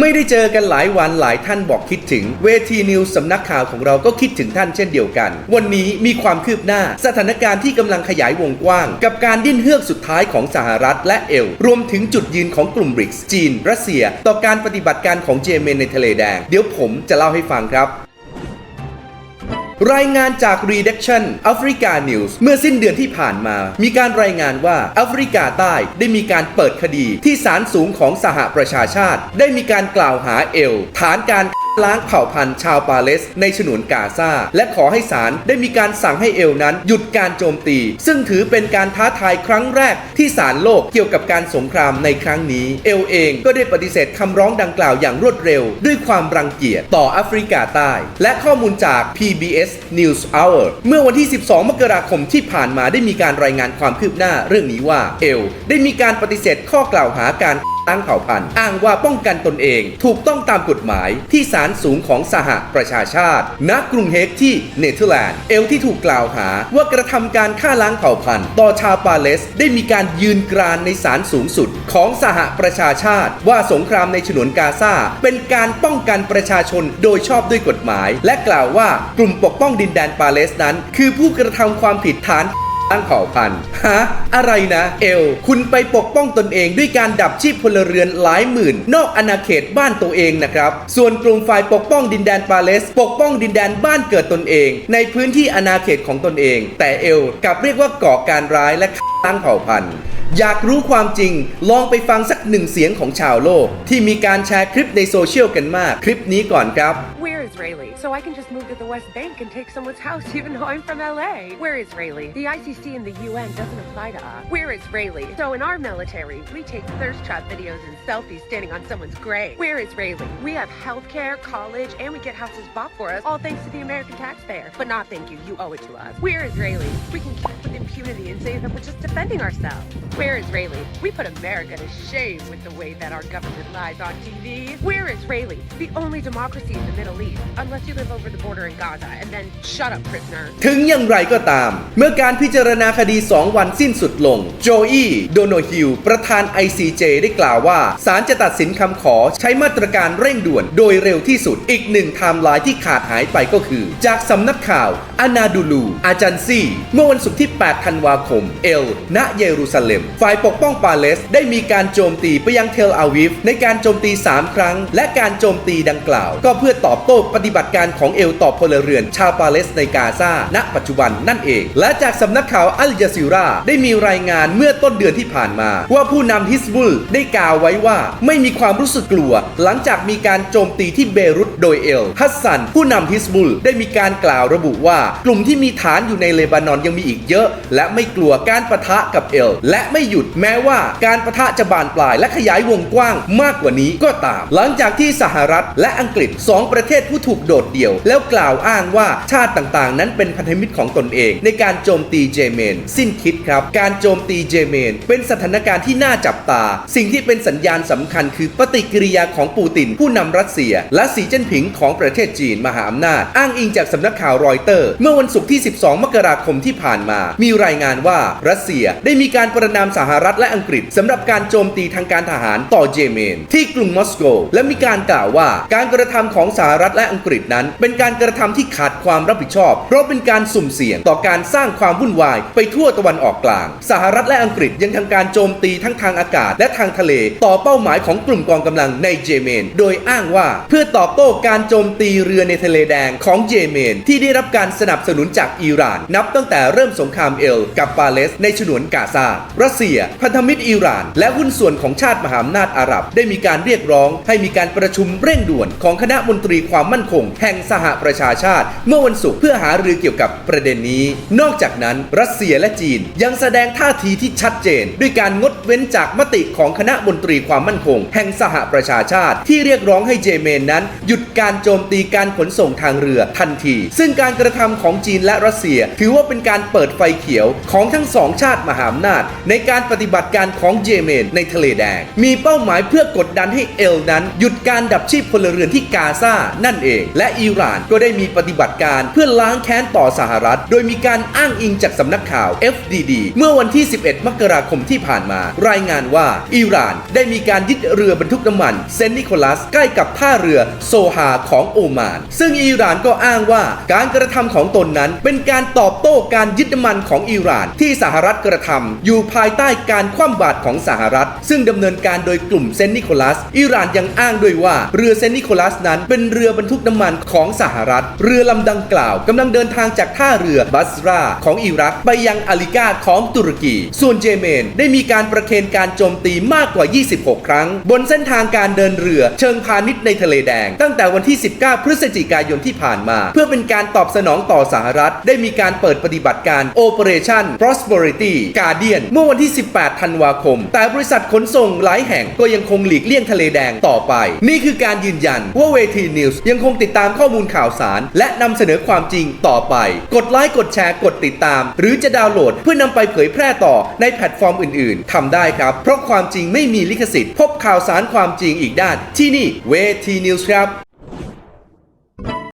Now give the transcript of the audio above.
ไม่ได้เจอกันหลายวันหลายท่านบอกคิดถึง เวทีนิวสำนักข่าวของเราก็คิดถึงท่านเช่นเดียวกัน วันนี้มีความคืบหน้า สถานการณ์ที่กำลังขยายวงกว้าง กับการดิ้นเฮือกสุดท้ายของสหรัฐและเอล รวมถึงจุดยืนของกลุ่มบริกส์จีน รัสเซีย ต่อการปฏิบัติการของเยเมนในทะเลแดง เดี๋ยวผมจะเล่าให้ฟังครับ รายงานจาก Redaction Africa News เมื่อสิ้นเดือนที่ผ่านมา มีการรายงานว่าแอฟริกาใต้ได้มีการเปิดคดีที่ศาลสูงของสหประชาชาติ ได้มีการกล่าวหาเอล ฐานการ ล้างเผ่าพันธุ์ชาวปาเลสในฉนวนกาซาและขอให้ศาลได้มีการสั่งให้เอลนั้น หยุดการโจมตี ซึ่งถือเป็นการท้าทายครั้งแรกที่ศาลโลกเกี่ยวกับการสงครามในครั้งนี้ เอลเองก็ได้ปฏิเสธคำร้องดังกล่าวอย่างรวดเร็ว ด้วยความรังเกียจต่อแอฟริกาใต้ และข้อมูลจาก PBS News Hour เมื่อวันที่ 12 มกราคมที่ผ่านมาได้มีการรายงานความคืบหน้าเรื่องนี้ว่าเอลได้มีการปฏิเสธข้อกล่าวหาการ ตั้งเผ่าพันธุ์อ้างว่าป้องกันตนเอง ถูกต้องตามกฎหมายที่ศาลสูงของสหประชาชาติ ณ กรุงเฮกที่เนเธอร์แลนด์ เอลที่ถูกกล่าวหาว่ากระทำการฆ่าล้างเผ่าพันธุ์ ต่อชาวปาเลส ได้มีการยืนกรานในศาลสูงสุด ของสหประชาชาติ ว่าสงครามในฉนวนกาซาเป็นการป้องกันประชาชนโดยชอบด้วยกฎหมาย และกล่าวว่ากลุ่มปกป้องดินแดนปาเลสนั้น คือผู้กระทำความผิดฐาน ตั้งเผ่าพันธุ์ฮะอะไรนะ เอล คุณไปปกป้องตนเองด้วยการดับชีพพลเรือนหลายหมื่น นอกอาณาเขตบ้านตัวเองนะครับ ส่วนกลุ่มฝ่ายปกป้องดินแดนปาเลส ปกป้องดินแดนบ้านเกิดตนเอง ในพื้นที่อาณาเขตของตนเอง แต่เอลกลับเรียกว่าก่อการร้ายและตั้งเผ่าพันธุ์อยากรู้ความจริง ลองไปฟังสักหนึ่งเสียงของชาวโลก ที่มีการแชร์คลิปในโซเชียลกันมาก คลิปนี้ก่อนครับ We Israeli, so I can just move to the West Bank and take someone's house even though I'm from LA. We're Israeli. The ICC and the UN doesn't apply to us. We're Israeli, so in our military, we take thirst trap videos and selfies standing on someone's grave. We're Israeli. We have healthcare, college, and we get houses bought for us, all thanks to the American taxpayer. But not thank you, you owe it to us. We're Israeli. We can kill with impunity and say that we're just defending ourselves. We're Israeli. We put America to shame with the way that our government lies on TV. We're Israeli, the only democracy in the Middle East, unless you live over the border in Gaza. And then shut up, prisoner. ถึงอย่างไรก็ตาม เมื่อการพิจารณาคดี 2 วันสิ้นสุดลง โจอี้โดโนฮิลประธาน ICJ ได้กล่าวว่าศาลจะตัดสินคำขอใช้มาตรการเร่งด่วนโดยเร็วที่สุด อีกหนึ่งไทม์ไลน์ที่ขาดหายไปก็คือ จากสำนักข่าวอานาดูลู อาจันซีเมื่อวันศุกร์ที่ 8 ธันวาคม เอล ณ เยรูซาเล็ม ฝ่ายปกป้องปาเลส ได้มีการโจมตีไปยังเทลอาวิฟ ในการโจมตี 3 ครั้ง และการโจมตีดังกล่าว ก็เพื่อตอบโต้ปฏิบัติการของเอลต่อพลเรือนชาวปาเลสในกาซาณ ปัจจุบันนั่นเอง และจากสำนักข่าวอัลจาซีราได้มีรายงานเมื่อต้นเดือนที่ผ่านมา ว่าผู้นำฮิสบุลได้กล่าวไว้ว่าไม่มีความรู้สึกกลัว หลังจากมีการโจมตีที่เบรุตโดยเอลฮัสซัน ผู้นำฮิสบุลได้มีการกล่าวระบุว่า กลุ่มที่มีฐานอยู่ในเลบานอนยังมีอีกเยอะ และไม่กลัวการประทะกับเอลและไม่หยุดแม้ว่าการประทะจะบานปลายและขยายวงกว้างมากกว่านี้ก็ตาม หลังจากที่สหรัฐและอังกฤษสองประเทศผู้ถูกโดดเดี่ยว แล้วกล่าวอ้างว่าชาติต่างๆ นั้นเป็นพันธมิตรของตนเอง ในการโจมตีเยเมน สิ้นคิดครับ การโจมตีเยเมน เป็นสถานการณ์ที่น่าจับตา สิ่งที่เป็นสัญญาณสำคัญคือปฏิกิริยาของปูติน ผู้นำรัสเซีย และสีเจิ้นผิงของประเทศจีนมหาอำนาจ อ้างอิงจากสำนักข่าวรอยเตอร์ เมื่อวันศุกร์ที่ 12 มกราคมที่ผ่านมา มีรายงานว่ารัสเซียได้มีการประนามสหรัฐและอังกฤษสำหรับการโจมตีทางการทหารต่อเยเมน ที่กรุงมอสโก และมีการกล่าวว่าการกระทำของสหรัฐและอังกฤษนั้น เป็นการกระทำที่ขาดความรับผิดชอบ เพราะเป็นการสุ่มเสี่ยงต่อการสร้างความวุ่นวาย ไปทั่วตะวันออกกลาง สหรัฐและอังกฤษยังทำการโจมตีทั้งทางอากาศ และทางทะเล ต่อเป้าหมายของกลุ่มกองกำลังในเยเมน โดยอ้างว่าเพื่อตอบโต้การโจมตีเรือในทะเลแดงของเยเมน ที่ได้รับการสนับสนุนจากอิหร่าน นับตั้งแต่เริ่มสงครามเอล กับปาเลสในฉนวนกาซา รัสเซีย พันธมิตรอิหร่าน และหุ้นส่วนของชาติมหาอำนาจอาหรับ ได้มีการเรียกร้อง ให้มีการประชุมเร่งด่วนของคณะมนตรีความมั่นคงแห่งสหประชาชาติ เมื่อวันศุกร์เพื่อหารือเกี่ยวกับประเด็นนี้ นอกจากนั้น รัสเซียและจีนยังแสดงท่าทีที่ชัดเจน ด้วยการงดเว้นจากมติของคณะมนตรีความมั่นคง แห่งสหประชาชาติ ที่เรียกร้องให้เยเมนนั้น หยุดการโจมตีการขนส่งทางเรือทันที ซึ่งการกระทำของจีนและรัสเซีย ถือว่าเป็นการเปิดไฟเขียวของทั้งสองชาติมหาอำนาจ ในการปฏิบัติการของเยเมนในทะเลแดง มีเป้าหมายเพื่อกดดันให้เอลนั้น หยุดการดับชีพพลเรือนที่กาซานั่นเองและอิหร่านก็ได้มีปฏิบัติการเพื่อล้างแค้นต่อสหรัฐ โดยมีการอ้างอิงจากสำนักข่าว FDD เมื่อวันที่ 11 มกราคมที่ผ่านมา รายงานว่าอิหร่านได้มีการยึดเรือบรรทุกน้ำมันเซนนิโคลัสใกล้กับท่าเรือโซฮาของโอมาน ซึ่งอิหร่านก็อ้างว่าการกระทำของตนนั้น เป็นการตอบโต้การยึดน้ำมันของอิหร่าน ที่สหรัฐกระทำอยู่ภายใต้การคว่ำบาตรของสหรัฐ ซึ่งดำเนินการโดยกลุ่มเซนนิโคลัสอิหร่านยังอ้างด้วยว่าเรือเซนนิโคลัสนั้นเป็นเรือบรรทุกน้ำมันของสหรัฐ เรือลำดังกล่าวกำลังเดินทางจากท่าเรือบัสราของอิรักไปยังอาลิกาของตุรกี ส่วนเยเมนได้มีการประเคนการโจมตีมากกว่า 26 ครั้ง บนเส้นทางการเดินเรือเชิงพาณิชย์ในทะเลแดง ตั้งแต่วันที่ 19 พฤศจิกายนที่ผ่านมา เพื่อเป็นการตอบสนองต่อสหรัฐ ได้มีการเปิดปฏิบัติการ Operation Prosperity Guardian เมื่อวันที่ 18 ธันวาคม แต่บริษัทขนส่งหลายแห่งก็ยังคงหลีกเลี่ยงทะเลแดงต่อไป นี่คือการยืนยันว่าเวทีนิวส์ยังคงติดตามข้อมูลข่าวสาร และนำเสนอความจริงต่อไป กดไลค์กดแชร์กดติดตาม หรือจะดาวน์โหลดเพื่อนำไปเผยแพร่ต่อในแพลตฟอร์มอื่น ๆทำได้ครับ เพราะความจริงไม่มีลิขสิทธิ์ พบข่าวสารความจริงอีกด้านที่นี่เวทีนิวส์ครับ